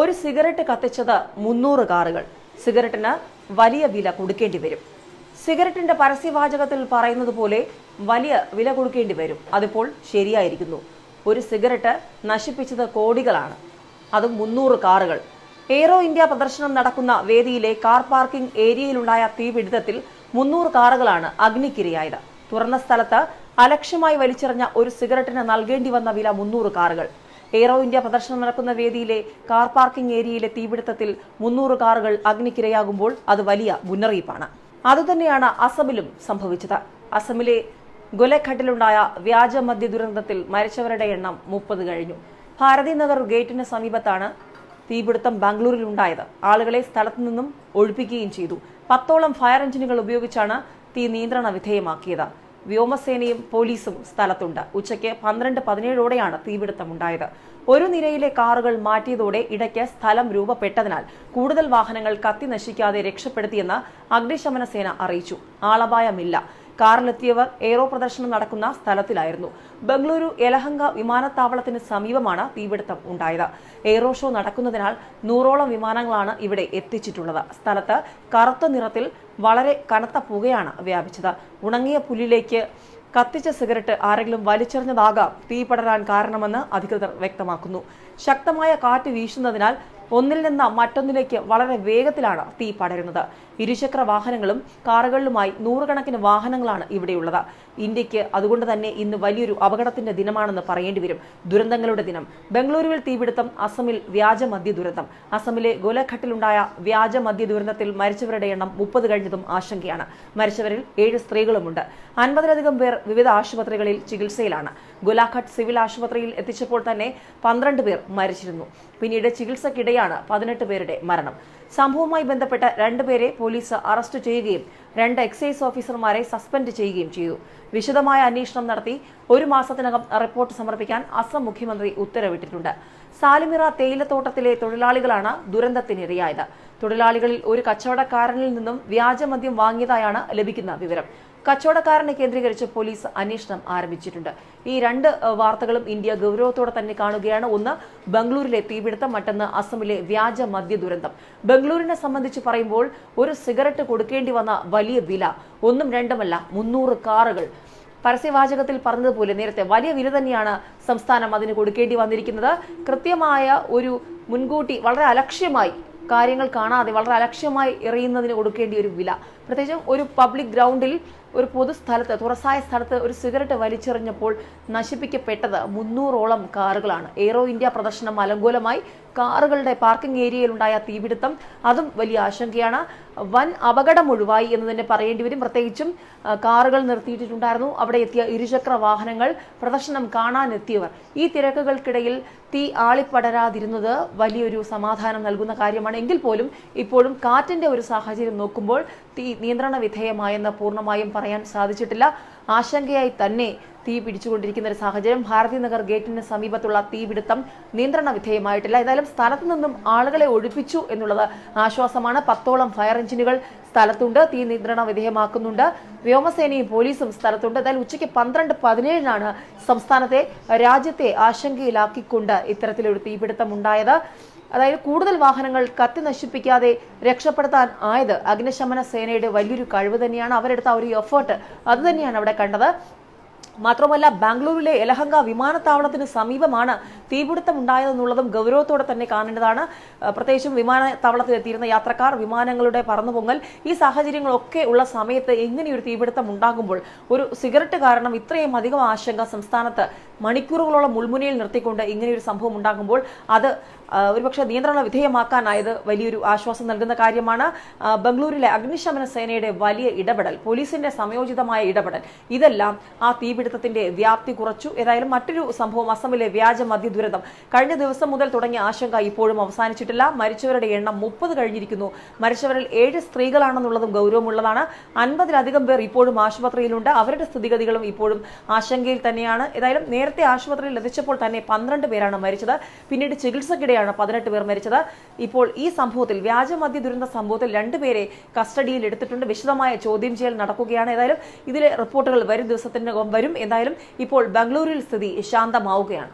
ഒരു സിഗരറ്റ് കത്തിച്ചത് മുന്നൂറ് കാറുകൾ. സിഗരറ്റിന് വലിയ വില കൊടുക്കേണ്ടി വരും. സിഗരറ്റിന്റെ പരസ്യവാചകത്തിൽ പറയുന്നത് പോലെ വലിയ വില കൊടുക്കേണ്ടി വരും. അതിപ്പോൾ ശരിയായിരിക്കുന്നു. ഒരു സിഗരറ്റ് നശിപ്പിച്ചത് കോടികളാണ്. അത് മുന്നൂറ് കാറുകൾ. എയ്റോ ഇന്ത്യ പ്രദർശനം നടക്കുന്ന വേദിയിലെ കാർ പാർക്കിംഗ് ഏരിയയിലുണ്ടായ തീപിടുത്തത്തിൽ മുന്നൂറ് കാറുകളാണ് അഗ്നിക്കിരയായത്. തുറന്ന സ്ഥലത്ത് അലക്ഷ്യമായി വലിച്ചെറിഞ്ഞ ഒരു സിഗരറ്റിന് നൽകേണ്ടി വന്ന വില മുന്നൂറ് കാറുകൾ. എയ്റോ ഇന്ത്യ പ്രദർശനം നടക്കുന്ന വേദിയിലെ കാർ പാർക്കിംഗ് ഏരിയയിലെ തീപിടുത്തത്തിൽ മുന്നൂറ് കാറുകൾ അഗ്നിക്കിരയാകുമ്പോൾ അത് വലിയ മുന്നറിയിപ്പാണ്. അതുതന്നെയാണ് അസമിലും സംഭവിച്ചത്. അസമിലെ ഗുലഘട്ടിലുണ്ടായ വ്യാജ മദ്യ ദുരന്തത്തിൽ മരിച്ചവരുടെ എണ്ണം മുപ്പത് കഴിഞ്ഞു. ഭാരതി നഗർ ഗേറ്റിന് സമീപത്താണ് തീപിടുത്തം ബാംഗ്ലൂരിൽ ഉണ്ടായത് ആളുകളെ സ്ഥലത്തു നിന്നും ഒഴിപ്പിക്കുകയും ചെയ്തു. പത്തോളം ഫയർ എഞ്ചിനുകൾ ഉപയോഗിച്ചാണ് തീ നിയന്ത്രണ വിധേയമാക്കിയത്. വ്യോമസേനയും പോലീസും സ്ഥലത്തുണ്ട്. ഉച്ചയ്ക്ക് പന്ത്രണ്ട് പതിനേഴോടെയാണ് തീപിടുത്തം ഉണ്ടായത് ഒരു നിരയിലെ കാറുകൾ മാറ്റിയതോടെ ഇടയ്ക്ക് സ്ഥലം രൂപപ്പെട്ടതിനാൽ കൂടുതൽ വാഹനങ്ങൾ കത്തി നശിക്കാതെ രക്ഷപ്പെടുത്തിയെന്ന് അഗ്നിശമന സേന അറിയിച്ചു. ആളപായമില്ല. കാറിലെത്തിയവർ എയ്റോ പ്രദർശനം നടക്കുന്ന സ്ഥലത്തിലായിരുന്നു. ബംഗളൂരു യലഹങ്ക വിമാനത്താവളത്തിന് സമീപമാണ് തീപിടുത്തം ഉണ്ടായത്. എയ്റോ ഷോ നടക്കുന്നതിനാൽ നൂറോളം വിമാനങ്ങളാണ് ഇവിടെ എത്തിച്ചിട്ടുള്ളത്. സ്ഥലത്ത് കറുത്ത നിറത്തിൽ വളരെ കനത്ത പുകയാണ് വ്യാപിച്ചത്. ഉണങ്ങിയ പുല്ലിലേക്ക് കത്തിച്ച സിഗരറ്റ് ആരെങ്കിലും വലിച്ചെറിഞ്ഞതാകാം തീ പടരാൻ കാരണമെന്ന് അധികൃതർ വ്യക്തമാക്കുന്നു. ശക്തമായ കാറ്റ് വീശുന്നതിനാൽ ഒന്നിൽ നിന്ന് മറ്റൊന്നിലേക്ക് വളരെ വേഗത്തിലാണ് തീ പടരുന്നത്. ഇരുചക്ര വാഹനങ്ങളും കാറുകളിലുമായി നൂറുകണക്കിന് വാഹനങ്ങളാണ് ഇവിടെയുള്ളത്. ഇന്ത്യയ്ക്ക് അതുകൊണ്ട് തന്നെ ഇന്ന് വലിയൊരു അപകടത്തിന്റെ ദിനമാണെന്ന് പറയേണ്ടി വരും. ദുരന്തങ്ങളുടെ ദിനം. ബംഗളൂരുവിൽ തീപിടുത്തം അസമിൽ വ്യാജ മദ്യ ദുരന്തം. അസമിലെ ഗോലഘട്ടിലുണ്ടായ വ്യാജ മദ്യ ദുരന്തത്തിൽ മരിച്ചവരുടെ എണ്ണം മുപ്പത് കഴിഞ്ഞതും ആശങ്കയാണ്. മരിച്ചവരിൽ ഏഴ് സ്ത്രീകളുമുണ്ട്. അൻപതിലധികം പേർ വിവിധ ആശുപത്രികളിൽ ചികിത്സയിലാണ്. ഗോലാഘട്ട് സിവിൽ ആശുപത്രിയിൽ എത്തിച്ചപ്പോൾ തന്നെ പന്ത്രണ്ട് പേർ മരിച്ചിരുന്നു. പിന്നീട് ചികിത്സക്കിടെയാണ് പതിനെട്ട് പേരുടെ മരണം. സംഭവവുമായി ബന്ധപ്പെട്ട് രണ്ടുപേരെ പോലീസ് അറസ്റ്റ് ചെയ്യുകയും രണ്ട് എക്സൈസ് ഓഫീസർമാരെ സസ്പെൻഡ് ചെയ്യുകയും ചെയ്തു. വിശദമായ അന്വേഷണം നടത്തി ഒരു മാസത്തിനകം റിപ്പോർട്ട് സമർപ്പിക്കാൻ അസം മുഖ്യമന്ത്രി ഉത്തരവിട്ടിട്ടുണ്ട്. സാലിമിറ തേയിലത്തോട്ടത്തിലെ തൊഴിലാളികളാണ് ദുരന്തത്തിനിരയായത്. തൊഴിലാളികളിൽ ഒരു കച്ചവടക്കാരനിൽ നിന്നും വ്യാജമദ്യം വാങ്ങിയതായാണ് ലഭിക്കുന്ന വിവരം. കച്ചവടക്കാരനെ കേന്ദ്രീകരിച്ച് പോലീസ് അന്വേഷണം ആരംഭിച്ചിട്ടുണ്ട്. ഈ രണ്ട് വാർത്തകളും ഇന്ത്യ ഗൗരവത്തോടെ തന്നെ കാണുകയാണ്. ഒന്ന് ബംഗളൂരിലെ തീപിടുത്തം മറ്റൊന്ന് അസമിലെ വ്യാജ മദ്യ ദുരന്തം ബംഗളൂരിനെ സംബന്ധിച്ച് പറയുമ്പോൾ ഒരു സിഗരറ്റ് കൊടുക്കേണ്ടി വന്ന വലിയ വില ഒന്നും രണ്ടുമല്ല മുന്നൂറ് കാറുകൾ. പരസ്യവാചകത്തിൽ പറഞ്ഞതുപോലെ നേരത്തെ വലിയ വില തന്നെയാണ് സംസ്ഥാനം അതിന് കൊടുക്കേണ്ടി വന്നിരിക്കുന്നത്. കൃത്യമായ ഒരു മുൻകൂട്ടി വളരെ അലക്ഷ്യമായി കാര്യങ്ങൾ കാണാതെ വളരെ അലക്ഷ്യമായി എറിയുന്നതിന് കൊടുക്കേണ്ട ഒരു വില. പ്രത്യേകിച്ചും ഒരു പബ്ലിക് ഗ്രൗണ്ടിൽ ഒരു പൊതുസ്ഥലത്ത് തുറസായ സ്ഥലത്ത് ഒരു സിഗരറ്റ് വലിച്ചെറിഞ്ഞപ്പോൾ നശിപ്പിക്കപ്പെട്ടത് മുന്നൂറോളം കാറുകളാണ്. എയ്റോ ഇന്ത്യ പ്രദർശനം അലങ്കോലമായി. കാറുകളുടെ പാർക്കിംഗ് ഏരിയയിലുണ്ടായ തീപിടുത്തം അതും വലിയ ആശങ്കയാണ്. വൻ അപകടം ഒഴിവായി എന്ന് തന്നെ പറയേണ്ടി വരും. പ്രത്യേകിച്ചും കാറുകൾ നിർത്തിയിട്ടിട്ടുണ്ടായിരുന്നു. അവിടെ എത്തിയ ഇരുചക്ര വാഹനങ്ങൾ പ്രദർശനം കാണാനെത്തിയവർ. ഈ തിരക്കുകൾക്കിടയിൽ തീ ആളിപ്പടരാതിരുന്നത് വലിയൊരു സമാധാനം നൽകുന്ന കാര്യമാണ്. എങ്കിൽ പോലും ഇപ്പോഴും കാറ്റിന്റെ ഒരു സാഹചര്യം നോക്കുമ്പോൾ തീ നിയന്ത്രണ വിധേയമായെന്ന് പൂർണമായും പറയാൻ സാധിച്ചിട്ടില്ല. ആശങ്കയായി തന്നെ തീ പിടിച്ചുകൊണ്ടിരിക്കുന്ന ഒരു സാഹചര്യം ഭാരതി നഗർ ഗേറ്റിന് സമീപത്തുള്ള തീപിടുത്തം നിയന്ത്രണ വിധേയമായിട്ടില്ല. ഏതായാലും സ്ഥലത്തു നിന്നും ആളുകളെ ഒഴിപ്പിച്ചു എന്നുള്ളത് ആശ്വാസമാണ്. പത്തോളം ഫയർ എഞ്ചിനുകൾ സ്ഥലത്തുണ്ട്. തീ നിയന്ത്രണ വിധേയമാക്കുന്നുണ്ട്. വ്യോമസേനയും പോലീസും സ്ഥലത്തുണ്ട്. ഏതായാലും ഉച്ചയ്ക്ക് പന്ത്രണ്ട് പതിനേഴിനാണ് സംസ്ഥാനത്തെ രാജ്യത്തെ ആശങ്കയിലാക്കിക്കൊണ്ട് ഇത്തരത്തിലൊരു തീപിടുത്തം ഉണ്ടായത് അതായത് കൂടുതൽ വാഹനങ്ങൾ കത്തി നശിപ്പിക്കാതെ രക്ഷപ്പെടുത്താൻ ആയത് അഗ്നിശമന സേനയുടെ വലിയൊരു കഴിവ് തന്നെയാണ് അവരെടുത്ത ആ ഒരു എഫേർട്ട് അത് തന്നെയാണ് അവിടെ കണ്ടത്. മാത്രമല്ല ബാംഗ്ലൂരിലെ യലഹങ്ക വിമാനത്താവളത്തിന് സമീപമാണ് തീപിടുത്തം ഉണ്ടായതെന്നുള്ളതും ഗൗരവത്തോടെ തന്നെ കാണേണ്ടതാണ്. പ്രത്യേകിച്ചും വിമാനത്താവളത്തിൽ എത്തിയിരുന്ന യാത്രക്കാർ വിമാനങ്ങളുടെ പറന്നുപൊങ്ങൽ ഈ സാഹചര്യങ്ങളൊക്കെ ഉള്ള സമയത്ത് എങ്ങനെയൊരു തീപിടുത്തം ഉണ്ടാകുമ്പോൾ ഒരു സിഗരറ്റ് കാരണം ഇത്രയും അധികം ആശങ്ക സംസ്ഥാനത്ത് മണിക്കൂറുകളോളം മുൾമുനയിൽ നിർത്തിക്കൊണ്ട് ഇങ്ങനെയൊരു സംഭവം ഉണ്ടാകുമ്പോൾ അത് ഒരുപക്ഷെ നിയന്ത്രണ വിധേയമാക്കാനായത് വലിയൊരു ആശ്വാസം നൽകുന്ന കാര്യമാണ്. ബംഗളൂരിലെ അഗ്നിശമന സേനയുടെ വലിയ ഇടപെടൽ പോലീസിന്റെ സമയോചിതമായ ഇടപെടൽ. ഇതെല്ലാം ആ തീപിടുത്തത്തിന്റെ വ്യാപ്തി കുറച്ചു. ഏതായാലും മറ്റൊരു സംഭവം അസമിലെ വ്യാജ മദ്യ ദുരന്തം കഴിഞ്ഞ ദിവസം മുതൽ തുടങ്ങിയ ആശങ്ക ഇപ്പോഴും അവസാനിച്ചിട്ടില്ല. മരിച്ചവരുടെ എണ്ണം മുപ്പത് കഴിഞ്ഞിരിക്കുന്നു. മരിച്ചവരിൽ ഏഴ് സ്ത്രീകളാണെന്നുള്ളതും ഗൗരവമുള്ളതാണ്. അൻപതിലധികം പേർ ഇപ്പോഴും ആശുപത്രിയിലുണ്ട്. അവരുടെ സ്ഥിതിഗതികളും ഇപ്പോഴും ആശങ്കയിൽ തന്നെയാണ്. ഏതായാലും നേരത്തെ ആശുപത്രിയിൽ എത്തിച്ചപ്പോൾ തന്നെ പന്ത്രണ്ട് പേരാണ് മരിച്ചത്. പിന്നീട് ചികിത്സക്കിടെയാണ് പതിനെട്ട് പേർ മരിച്ചത്. ഇപ്പോൾ ഈ സംഭവത്തിൽ വ്യാജമദ്യ ദുരന്ത സംഭവത്തിൽ രണ്ടുപേരെ കസ്റ്റഡിയിൽ എടുത്തിട്ടുണ്ട്. വിശദമായ ചോദ്യം ചെയ്യൽ നടക്കുകയാണ്. ഏതായാലും ഇതിലെ റിപ്പോർട്ടുകൾ വരും ദിവസത്തിനകം വരും. എന്തായാലും ഇപ്പോൾ ബംഗളൂരുവിൽ സ്ഥിതി ശാന്തമാവുകയാണ്.